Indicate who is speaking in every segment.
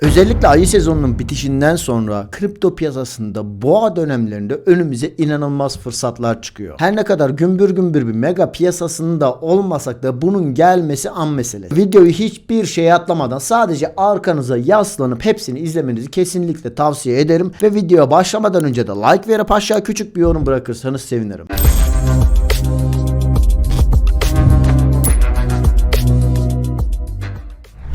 Speaker 1: Özellikle ayı sezonunun bitişinden sonra kripto piyasasında boğa dönemlerinde önümüze inanılmaz fırsatlar çıkıyor. Her ne kadar gümbür gümbür bir mega piyasasında olmasak da bunun gelmesi an meselesi. Videoyu hiçbir şeye atlamadan sadece arkanıza yaslanıp hepsini izlemenizi kesinlikle tavsiye ederim. Ve videoya başlamadan önce de like verip aşağı küçük bir yorum bırakırsanız sevinirim.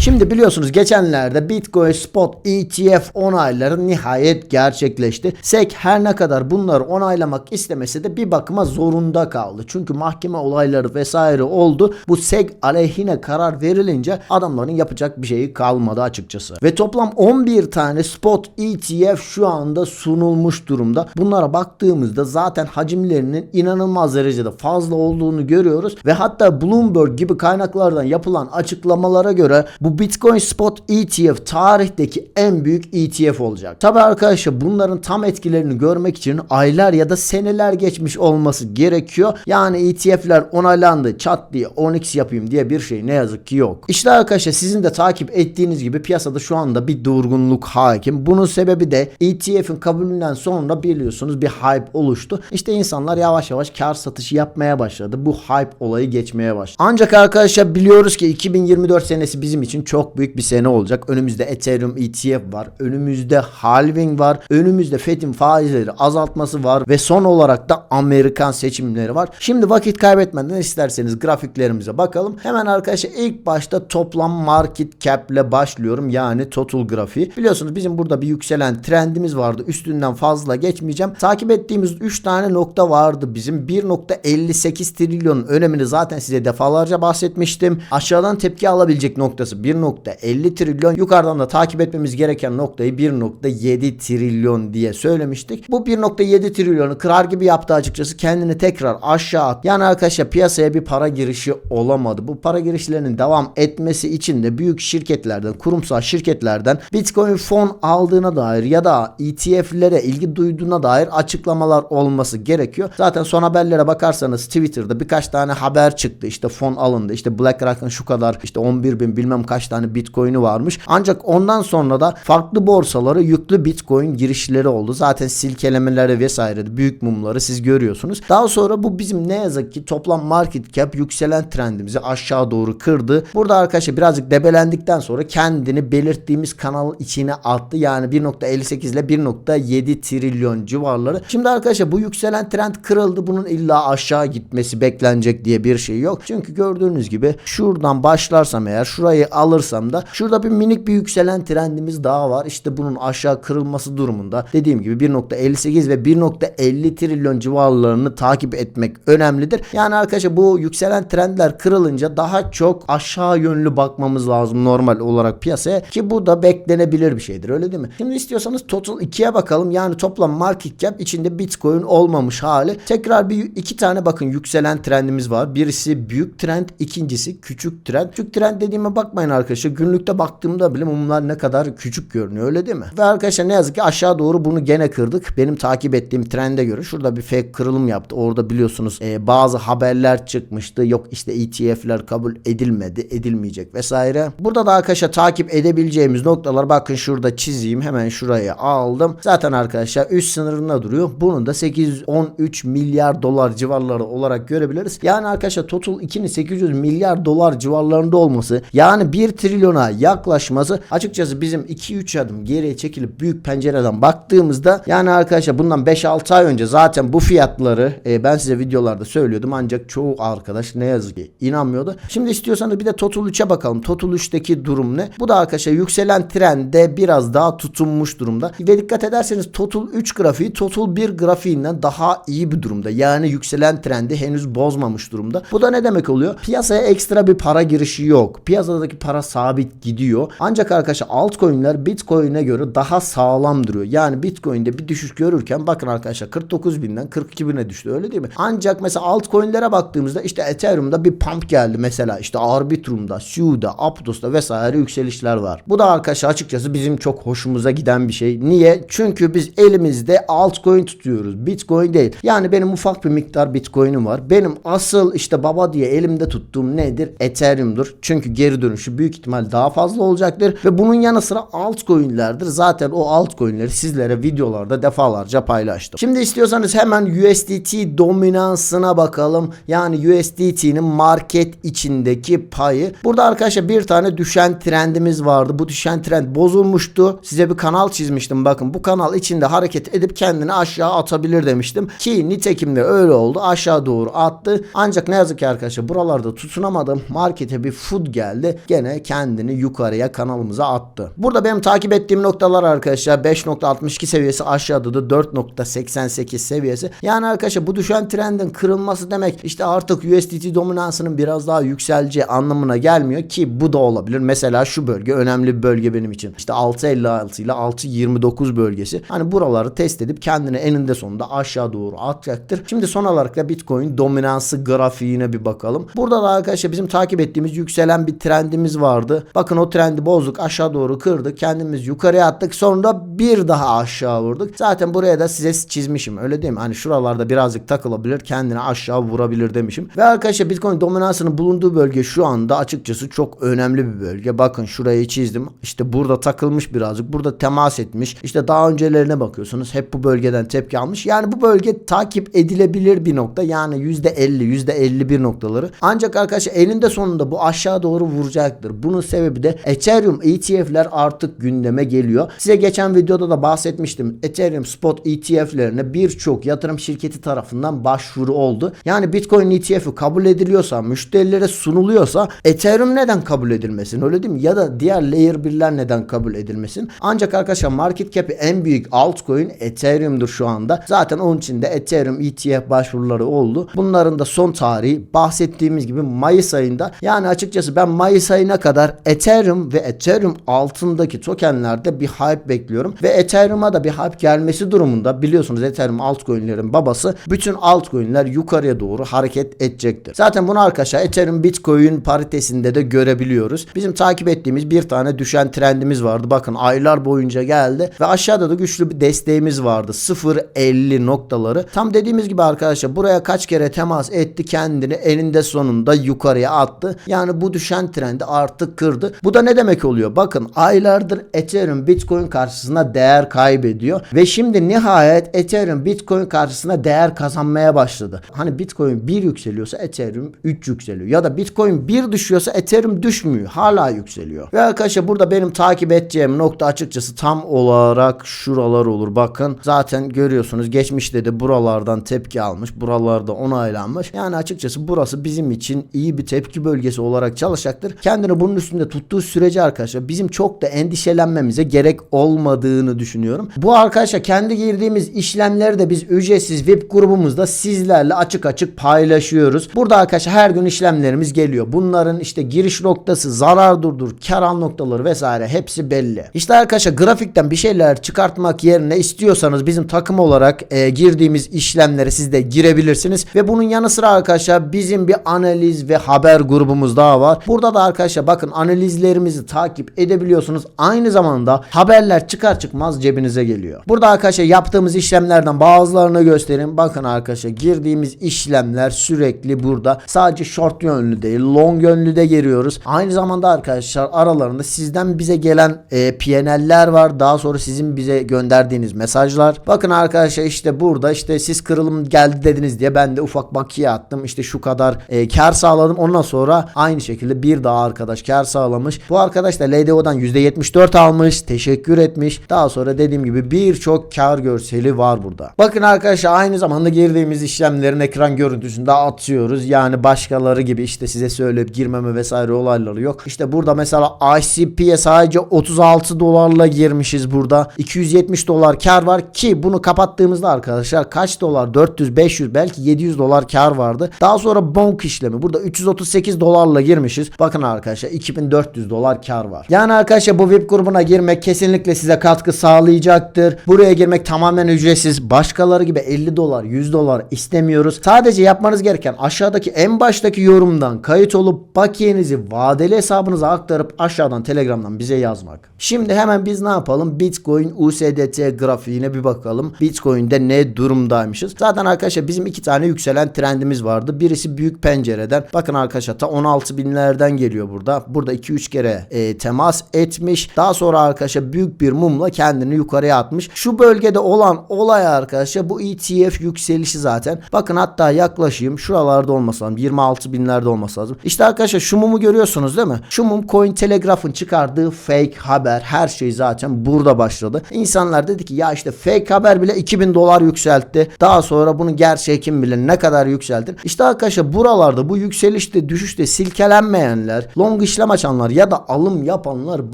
Speaker 1: Şimdi biliyorsunuz geçenlerde Bitcoin Spot ETF onayları nihayet gerçekleşti. SEC her ne kadar bunları onaylamak istemese de bir bakıma zorunda kaldı. Çünkü mahkeme olayları vesaire oldu. Bu SEC aleyhine karar verilince adamların yapacak bir şeyi kalmadı açıkçası. Ve toplam 11 tane Spot ETF şu anda sunulmuş durumda. Bunlara baktığımızda zaten hacimlerinin inanılmaz derecede fazla olduğunu görüyoruz ve hatta Bloomberg gibi kaynaklardan yapılan açıklamalara göre bu Bitcoin Spot ETF tarihteki en büyük ETF olacak. Tabi arkadaşlar bunların tam etkilerini görmek için aylar ya da seneler geçmiş olması gerekiyor. Yani ETF'ler onaylandı çat diye 10x yapayım diye bir şey ne yazık ki yok. İşte arkadaşlar sizin de takip ettiğiniz gibi piyasada şu anda bir durgunluk hakim. Bunun sebebi de ETF'in kabulünden sonra biliyorsunuz bir hype oluştu. İşte insanlar yavaş yavaş kar satışı yapmaya başladı. Bu hype olayı geçmeye başladı. Ancak arkadaşlar biliyoruz ki 2024 senesi bizim için çok büyük bir sene olacak. Önümüzde Ethereum ETF var. Önümüzde halving var. Önümüzde FED'in faizleri azaltması var. Ve son olarak da Amerikan seçimleri var. Şimdi vakit kaybetmeden isterseniz grafiklerimize bakalım. Hemen arkadaşlar ilk başta toplam market cap ile başlıyorum. Yani total grafiği. Biliyorsunuz bizim burada bir yükselen trendimiz vardı. Üstünden fazla geçmeyeceğim. Takip ettiğimiz 3 tane nokta vardı bizim. 1.58 trilyonun önemini zaten size defalarca bahsetmiştim. Aşağıdan tepki alabilecek noktası 1.50 trilyon. Yukarıdan da takip etmemiz gereken noktayı 1.7 trilyon diye söylemiştik. Bu 1.7 trilyonu kırar gibi yaptı açıkçası. Kendini tekrar aşağı at. Yani arkadaşlar piyasaya bir para girişi olamadı. Bu para girişlerinin devam etmesi için de büyük şirketlerden, kurumsal şirketlerden Bitcoin fon aldığına dair ya da ETF'lere ilgi duyduğuna dair açıklamalar olması gerekiyor. Zaten son haberlere bakarsanız Twitter'da birkaç tane haber çıktı. İşte fon alındı. İşte BlackRock'ın şu kadar işte 11 bin bilmem kaç tane Bitcoin'i varmış. Ancak ondan sonra da farklı borsalara yüklü Bitcoin girişleri oldu. Zaten silkelemeleri vesaire büyük mumları siz görüyorsunuz. Daha sonra bu bizim ne yazık ki toplam market cap yükselen trendimizi aşağı doğru kırdı. Burada arkadaşlar birazcık debelendikten sonra kendini belirttiğimiz kanal içine attı. Yani 1.58 ile 1.7 trilyon civarları. Şimdi arkadaşlar bu yükselen trend kırıldı. Bunun illa aşağı gitmesi beklenecek diye bir şey yok. Çünkü gördüğünüz gibi şuradan başlarsam eğer şurayı alırsam da şurada bir minik bir yükselen trendimiz daha var. İşte bunun aşağı kırılması durumunda dediğim gibi 1.58 ve 1.50 trilyon civarlarını takip etmek önemlidir. Yani arkadaşlar bu yükselen trendler kırılınca daha çok aşağı yönlü bakmamız lazım normal olarak piyasaya ki bu da beklenebilir bir şeydir öyle değil mi? Şimdi istiyorsanız total 2'ye bakalım. Yani toplam market cap içinde Bitcoin olmamış hali. Tekrar bir iki tane bakın yükselen trendimiz var. Birisi büyük trend, ikincisi küçük trend. Küçük trend dediğime bakmayın arkadaşlar. Günlükte baktığımda bile mumlar ne kadar küçük görünüyor öyle değil mi? Ve arkadaşlar ne yazık ki aşağı doğru bunu gene kırdık. Benim takip ettiğim trende göre şurada bir fake kırılım yaptı. Orada biliyorsunuz e, bazı haberler çıkmıştı. Yok işte ETF'ler kabul edilmedi, edilmeyecek vesaire. Burada da arkadaşlar takip edebileceğimiz noktalar bakın şurada çizeyim. Hemen şuraya aldım. Zaten arkadaşlar üst sınırında duruyor. Bunun da 813 milyar dolar civarları olarak görebiliriz. Yani arkadaşlar total 2'nin 800 milyar dolar civarlarında olması yani 1 trilyona yaklaşması açıkçası bizim 2-3 adım geriye çekilip büyük pencereden baktığımızda yani arkadaşlar bundan 5-6 ay önce zaten bu fiyatları e, ben size videolarda söylüyordum ancak çoğu arkadaş ne yazık ki inanmıyordu. Şimdi istiyorsanız bir de Total 3'e bakalım. Total 3'teki durum ne? Bu da arkadaşlar yükselen trende biraz daha tutunmuş durumda. Ve dikkat ederseniz Total 3 grafiği Total 1 grafiğinden daha iyi bir durumda. Yani yükselen trendi henüz bozmamış durumda. Bu da ne demek oluyor? Piyasaya ekstra bir para girişi yok. Piyasadaki para sabit gidiyor. Ancak arkadaşlar altcoin'ler Bitcoin'e göre daha sağlam duruyor. Yani Bitcoin'de bir düşüş görürken bakın arkadaşlar 49 binden 42 bine düştü öyle değil mi? Ancak mesela altcoin'lere baktığımızda işte Ethereum'da bir pump geldi mesela işte Arbitrum'da, Su'da, Aptos'ta vesaire yükselişler var. Bu da arkadaşlar açıkçası bizim çok hoşumuza giden bir şey. Niye? Çünkü biz elimizde altcoin tutuyoruz. Bitcoin değil. Yani benim ufak bir miktar Bitcoin'im var. Benim asıl işte baba diye elimde tuttuğum nedir? Ethereum'dur. Çünkü geri dönüşü büyük büyük ihtimal daha fazla olacaktır. Ve bunun yanı sıra altcoin'lerdir. Zaten o altcoin'leri sizlere videolarda defalarca paylaştım. Şimdi istiyorsanız hemen USDT dominansına bakalım. Yani USDT'nin market içindeki payı. Burada arkadaşlar bir tane düşen trendimiz vardı. Bu düşen trend bozulmuştu. Size bir kanal çizmiştim. Bakın bu kanal içinde hareket edip kendini aşağı atabilir demiştim. Ki nitekim de öyle oldu. Aşağı doğru attı. Ancak ne yazık ki arkadaşlar buralarda tutunamadım. Markete bir food geldi. Gene kendini yukarıya kanalımıza attı. Burada benim takip ettiğim noktalar arkadaşlar 5.62 seviyesi aşağıda da 4.88 seviyesi. Yani arkadaşlar bu düşen trendin kırılması demek işte artık USDT dominansının biraz daha yükseleceği anlamına gelmiyor ki bu da olabilir. Mesela şu bölge önemli bir bölge benim için. İşte 6.56 ile 6.29 bölgesi. Hani buraları test edip kendini eninde sonunda aşağı doğru atacaktır. Şimdi son olarak da Bitcoin dominansı grafiğine bir bakalım. Burada da arkadaşlar bizim takip ettiğimiz yükselen bir trendimiz vardı. Bakın o trendi bozduk aşağı doğru kırdık. Kendimiz yukarıya attık. Sonra bir daha aşağı vurduk. Zaten buraya da size çizmişim. Öyle değil mi? Hani şuralarda birazcık takılabilir. Kendini aşağı vurabilir demişim. Ve arkadaşlar Bitcoin dominansının bulunduğu bölge şu anda açıkçası çok önemli bir bölge. Bakın şurayı çizdim. İşte burada takılmış birazcık. Burada temas etmiş. İşte daha öncelerine bakıyorsunuz. Hep bu bölgeden tepki almış. Yani bu bölge takip edilebilir bir nokta. Yani %50, %51 noktaları. Ancak arkadaşlar elinde sonunda bu aşağı doğru vuracaktır. Bunun sebebi de Ethereum ETF'ler artık gündeme geliyor. Size geçen videoda da bahsetmiştim. Ethereum spot ETF'lerine birçok yatırım şirketi tarafından başvuru oldu. Yani Bitcoin ETF'i kabul ediliyorsa, müşterilere sunuluyorsa Ethereum neden kabul edilmesin? Öyle değil mi? Ya da diğer layer 1'ler neden kabul edilmesin? Ancak arkadaşlar market cap'i en büyük altcoin Ethereum'dur şu anda. Zaten onun için de Ethereum ETF başvuruları oldu. Bunların da son tarihi bahsettiğimiz gibi Mayıs ayında. Yani açıkçası ben Mayıs ayına kadar Ethereum ve Ethereum altındaki tokenlerde bir hype bekliyorum. Ve Ethereum'a da bir hype gelmesi durumunda biliyorsunuz Ethereum altcoin'lerin babası. Bütün altcoin'ler yukarıya doğru hareket edecektir. Zaten bunu arkadaşlar Ethereum Bitcoin paritesinde de görebiliyoruz. Bizim takip ettiğimiz bir tane düşen trendimiz vardı. Bakın aylar boyunca geldi ve aşağıda da güçlü bir desteğimiz vardı. 0.50 noktaları. Tam dediğimiz gibi arkadaşlar buraya kaç kere temas etti kendini eninde sonunda yukarıya attı. Yani bu düşen trendi artık kırdı. Bu da ne demek oluyor? Bakın aylardır Ethereum Bitcoin karşısında değer kaybediyor ve şimdi nihayet Ethereum Bitcoin karşısında değer kazanmaya başladı. Hani Bitcoin 1 yükseliyorsa Ethereum 3 yükseliyor ya da Bitcoin 1 düşüyorsa Ethereum düşmüyor. Hala yükseliyor. Ve arkadaşlar burada benim takip edeceğim nokta açıkçası tam olarak şuralar olur. Bakın zaten görüyorsunuz geçmişte de buralardan tepki almış. Buralarda onaylanmış. Yani açıkçası burası bizim için iyi bir tepki bölgesi olarak çalışacaktır. Kendini bunun üstünde tuttuğu sürece arkadaşlar bizim çok da endişelenmemize gerek olmadığını düşünüyorum. Bu arkadaşlar kendi girdiğimiz işlemleri de biz ücretsiz VIP grubumuzda sizlerle açık açık paylaşıyoruz. Burada arkadaşlar her gün işlemlerimiz geliyor. Bunların işte giriş noktası, zarar durdur, kar al noktaları vesaire hepsi belli. İşte arkadaşlar grafikten bir şeyler çıkartmak yerine istiyorsanız bizim takım olarak e, girdiğimiz işlemlere siz de girebilirsiniz. Ve bunun yanı sıra arkadaşlar bizim bir analiz ve haber grubumuz daha var. Burada da arkadaşlar bakın analizlerimizi takip edebiliyorsunuz. Aynı zamanda haberler çıkar çıkmaz cebinize geliyor. Burada arkadaşlar yaptığımız işlemlerden bazılarını göstereyim. Bakın arkadaşlar girdiğimiz işlemler sürekli burada. Sadece short yönlü değil long yönlü de giriyoruz. Aynı zamanda arkadaşlar aralarında sizden bize gelen e, PNL'ler var. Daha sonra sizin bize gönderdiğiniz mesajlar. Bakın arkadaşlar işte burada işte siz kırılım geldi dediniz diye ben de ufak bakiye attım. İşte şu kadar e, kar sağladım. Ondan sonra aynı şekilde bir daha arkadaş kar sağlamış. Bu arkadaş da LDO'dan %74 almış. Teşekkür etmiş. Daha sonra dediğim gibi birçok kar görseli var burada. Bakın arkadaşlar aynı zamanda girdiğimiz işlemlerin ekran görüntüsünde atıyoruz. Yani başkaları gibi işte size söyleyip girmeme vesaire olayları yok. İşte burada mesela ICP'ye sadece 36 dolarla girmişiz burada. 270 dolar kar var ki bunu kapattığımızda arkadaşlar kaç dolar? 400, 500 belki 700 dolar kar vardı. Daha sonra bonk işlemi. Burada 338 dolarla girmişiz. Bakın arkadaşlar 2400 dolar kar var. Yani arkadaşlar bu VIP grubuna girmek kesinlikle size katkı sağlayacaktır. Buraya girmek tamamen ücretsiz. Başkaları gibi 50 dolar, 100 dolar istemiyoruz. Sadece yapmanız gereken aşağıdaki en baştaki yorumdan kayıt olup bakiyenizi vadeli hesabınıza aktarıp aşağıdan Telegram'dan bize yazmak. Şimdi hemen biz ne yapalım? Bitcoin USDT grafiğine bir bakalım. Bitcoin'de ne durumdaymışız? Zaten arkadaşlar bizim iki tane yükselen trendimiz vardı. Birisi büyük pencereden. Bakın arkadaşlar ta 16 binlerden geliyor burada. Da burada 2-3 kere e, temas etmiş. Daha sonra arkadaşlar büyük bir mumla kendini yukarıya atmış. Şu bölgede olan olay arkadaşlar bu ETF yükselişi zaten. Bakın hatta yaklaşayım. Şuralarda olması lazım. 26 binlerde olması lazım. İşte arkadaşlar şu mumu görüyorsunuz değil mi? Şu mum Cointelegraph'ın çıkardığı fake haber. Her şey zaten burada başladı. İnsanlar dedi ki ya işte fake haber bile 2000 dolar yükseltti. Daha sonra bunu gerçeği kim bilir ne kadar yükseltir. İşte arkadaşlar buralarda bu yükselişte düşüşte silkelenmeyenler, long işlem açanlar ya da alım yapanlar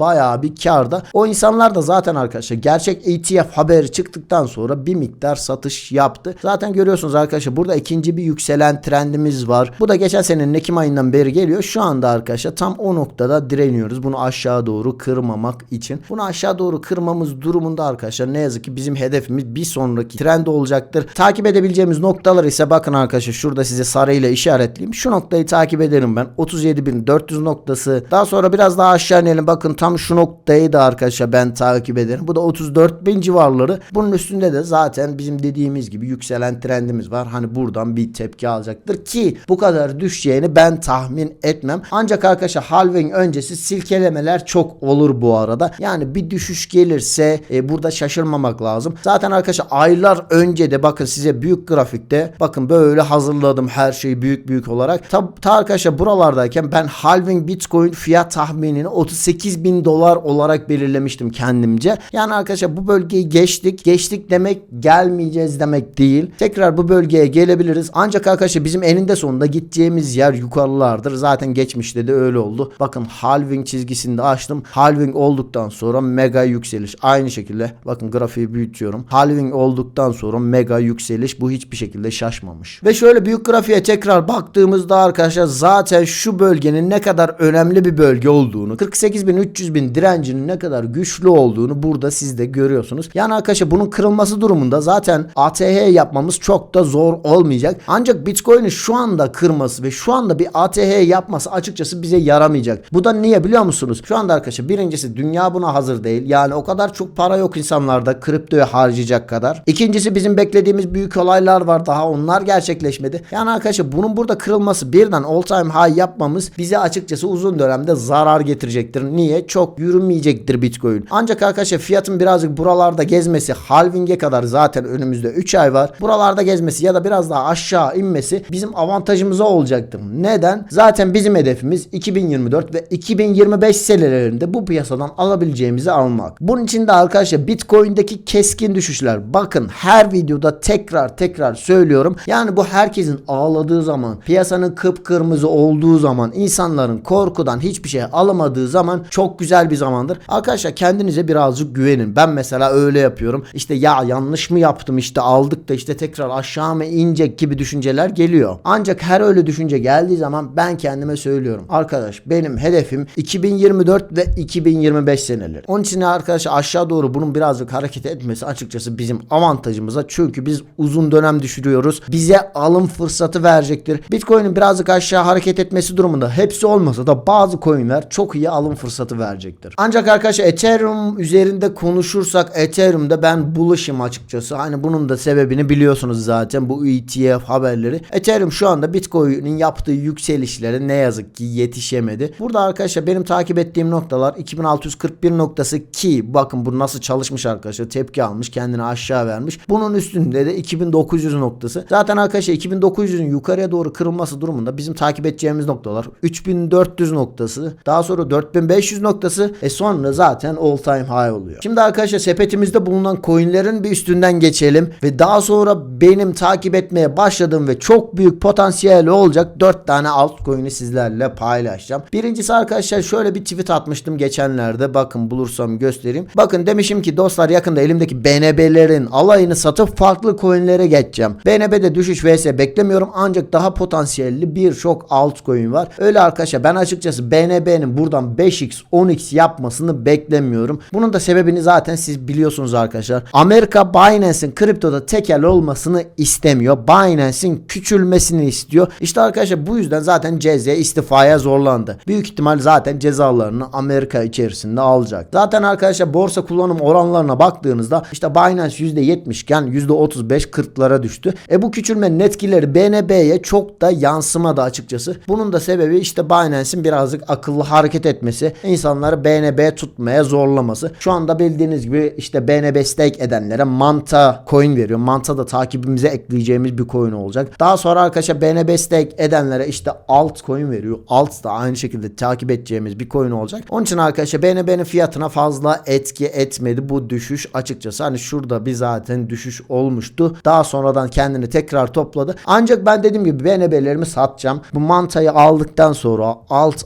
Speaker 1: bayağı bir karda. O insanlar da zaten arkadaşlar gerçek ETF haberi çıktıktan sonra bir miktar satış yaptı. Zaten görüyorsunuz arkadaşlar burada ikinci bir yükselen trendimiz var. Bu da geçen senenin Ekim ayından beri geliyor. Şu anda arkadaşlar tam o noktada direniyoruz. Bunu aşağı doğru kırmamak için. Bunu aşağı doğru kırmamız durumunda arkadaşlar ne yazık ki bizim hedefimiz bir sonraki trend olacaktır. Takip edebileceğimiz noktalar ise bakın arkadaşlar şurada size sarıyla işaretleyeyim. Şu noktayı takip ederim ben. 37.400 noktası. Daha sonra biraz daha aşağı inelim. Bakın tam şu noktayı da arkadaşlar ben takip ederim. Bu da 34.000 civarları. Bunun üstünde de zaten bizim dediğimiz gibi yükselen trendimiz var. Hani buradan bir tepki alacaktır ki bu kadar düşeceğini ben tahmin etmem. Ancak arkadaşlar halving öncesi silkelemeler çok olur bu arada. Yani bir düşüş gelirse e, burada şaşırmamak lazım. Zaten arkadaşlar aylar önce de bakın size büyük grafikte bakın böyle hazırladım her şeyi büyük büyük olarak. Ta, ta arkadaşlar buralardayken ben halving bitcoin fiyat tahminini 38 bin dolar olarak belirlemiştim kendimce. Yani arkadaşlar bu bölgeyi geçtik. Geçtik demek gelmeyeceğiz demek değil. Tekrar bu bölgeye gelebiliriz. Ancak arkadaşlar bizim eninde sonunda gideceğimiz yer yukarılardır. Zaten geçmişte de öyle oldu. Bakın halving çizgisini de açtım. Halving olduktan sonra mega yükseliş. Aynı şekilde bakın grafiği büyütüyorum. Halving olduktan sonra mega yükseliş. Bu hiçbir şekilde şaşmamış. Ve şöyle büyük grafiğe tekrar baktığımızda arkadaşlar zaten şu bölgenin ne kadar önemli bir bölge olduğunu 48 bin 300 bin direncinin ne kadar güçlü olduğunu burada siz de görüyorsunuz. Yani arkadaşlar bunun kırılması durumunda zaten ATH yapmamız çok da zor olmayacak. Ancak Bitcoin'in şu anda kırması ve şu anda bir ATH yapması açıkçası bize yaramayacak. Bu da niye biliyor musunuz? Şu anda arkadaşlar birincisi dünya buna hazır değil. Yani o kadar çok para yok insanlarda kriptoya harcayacak kadar. İkincisi bizim beklediğimiz büyük olaylar var daha onlar gerçekleşmedi. Yani arkadaşlar bunun burada kırılması birden all time high yapmamız bize açıkçası uzun dönemde zarar getirecektir. Niye? Çok yürümeyecektir Bitcoin. Ancak arkadaşlar fiyatın birazcık buralarda gezmesi halving'e kadar zaten önümüzde 3 ay var. Buralarda gezmesi ya da biraz daha aşağı inmesi bizim avantajımıza olacaktır. Neden? Zaten bizim hedefimiz 2024 ve 2025 senelerinde bu piyasadan alabileceğimizi almak. Bunun için de arkadaşlar Bitcoin'deki keskin düşüşler. Bakın her videoda tekrar tekrar söylüyorum. Yani bu herkesin ağladığı zaman, piyasanın kıpkırmızı olduğu zaman, insanların korkudan hiçbir şey alamadığı zaman çok güzel bir zamandır. Arkadaşlar kendinize birazcık güvenin. Ben mesela öyle yapıyorum. İşte ya yanlış mı yaptım işte aldık da işte tekrar aşağı mı inecek gibi düşünceler geliyor. Ancak her öyle düşünce geldiği zaman ben kendime söylüyorum. Arkadaş benim hedefim 2024 ve 2025 seneleri. Onun için arkadaşlar aşağı doğru bunun birazcık hareket etmesi açıkçası bizim avantajımıza. Çünkü biz uzun dönem düşürüyoruz. Bize alım fırsatı verecektir. Bitcoin'in birazcık aşağı hareket etmesi durumunda hepsi olmasa da bazı coinler çok iyi alım fırsatı verecektir. Ancak arkadaşlar Ethereum üzerinde konuşursak Ethereum'da ben buluşum açıkçası. Hani bunun da sebebini biliyorsunuz zaten bu ETF haberleri. Ethereum şu anda Bitcoin'in yaptığı yükselişlere ne yazık ki yetişemedi. Burada arkadaşlar benim takip ettiğim noktalar 2641 noktası ki bakın bu nasıl çalışmış arkadaşlar. Tepki almış kendini aşağı vermiş. Bunun üstünde de 2900 noktası. Zaten arkadaşlar 2900'ün yukarıya doğru kırılması durumunda bizim takip edeceğimiz noktalar 3400 noktası. Daha sonra 4500 noktası. E sonra zaten all time high oluyor. Şimdi arkadaşlar sepetimizde bulunan coinlerin bir üstünden geçelim ve daha sonra benim takip etmeye başladığım ve çok büyük potansiyeli olacak 4 tane altcoin'i sizlerle paylaşacağım. Birincisi arkadaşlar şöyle bir tweet atmıştım geçenlerde. Bakın bulursam göstereyim. Bakın demişim ki dostlar yakında elimdeki BNB'lerin alayını satıp farklı coin'lere geçeceğim. BNB'de düşüş vs beklemiyorum ancak daha potansiyelli birçok altcoin var. Öyle arkadaşlar ben açıkçası BNB'nin buradan 5x 10x yapmasını beklemiyorum. Bunun da sebebini zaten siz biliyorsunuz arkadaşlar. Amerika Binance'in kriptoda tekel olmasını istemiyor. Binance'in küçülmesini istiyor. İşte arkadaşlar bu yüzden zaten CZ istifaya zorlandı. Büyük ihtimal zaten cezalarını Amerika içerisinde alacak. Zaten arkadaşlar borsa kullanım oranlarına baktığınızda işte Binance %70 iken %35 40'lara düştü. E bu küçülmenin etkileri BNB'ye çok da yansımadı açıkçası. Bunun da sebebi işte Binance'in birazcık akıllı hareket etmesi, insanları BNB tutmaya zorlaması. Şu anda bildiğiniz gibi işte BNB stake edenlere Manta coin veriyor. Manta da takibimize ekleyeceğimiz bir coin olacak. Daha sonra arkadaşlar BNB stake edenlere işte altcoin veriyor. Alt da aynı şekilde takip edeceğimiz bir coin olacak. Onun için arkadaşlar BNB'nin fiyatına fazla etki etmedi bu düşüş açıkçası. Hani şurada bir zaten düşüş olmuştu. Daha sonradan kendini tekrar topladı. Ancak ben dediğim gibi BNB'lerimi satacağım. Bu mantayı aldıktan sonra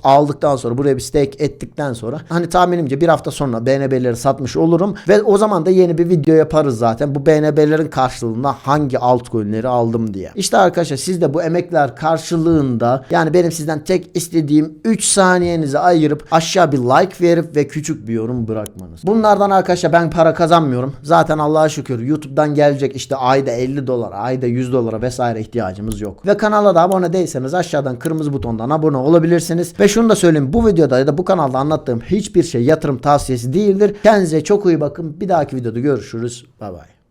Speaker 1: aldıktan sonra buraya bir stake ettikten sonra hani tahminimce bir hafta sonra BNB'leri satmış olurum ve o zaman da yeni bir video yaparız zaten. Bu BNB'lerin karşılığında hangi altcoin'leri aldım diye. İşte arkadaşlar siz de bu emekler karşılığında yani benim sizden tek istediğim 3 saniyenizi ayırıp aşağı bir like verip ve küçük bir yorum bırakmanız. Bunlardan arkadaşlar ben para kazanmıyorum. Zaten Allah'a şükür YouTube'dan gelecek işte ayda 50 dolar, ayda 100 dolara vesaire ihtiyacımız yok. Ve kanala da abone değilseniz aşağıdan kırmızı butondan abone olabilirsiniz. Ve şunu da söyleyeyim bu videoda ya da bu kanalda anlattığım hiçbir şey yatırım tavsiyesi değildir. Kendinize çok iyi bakın. Bir dahaki videoda görüşürüz. Bay bay.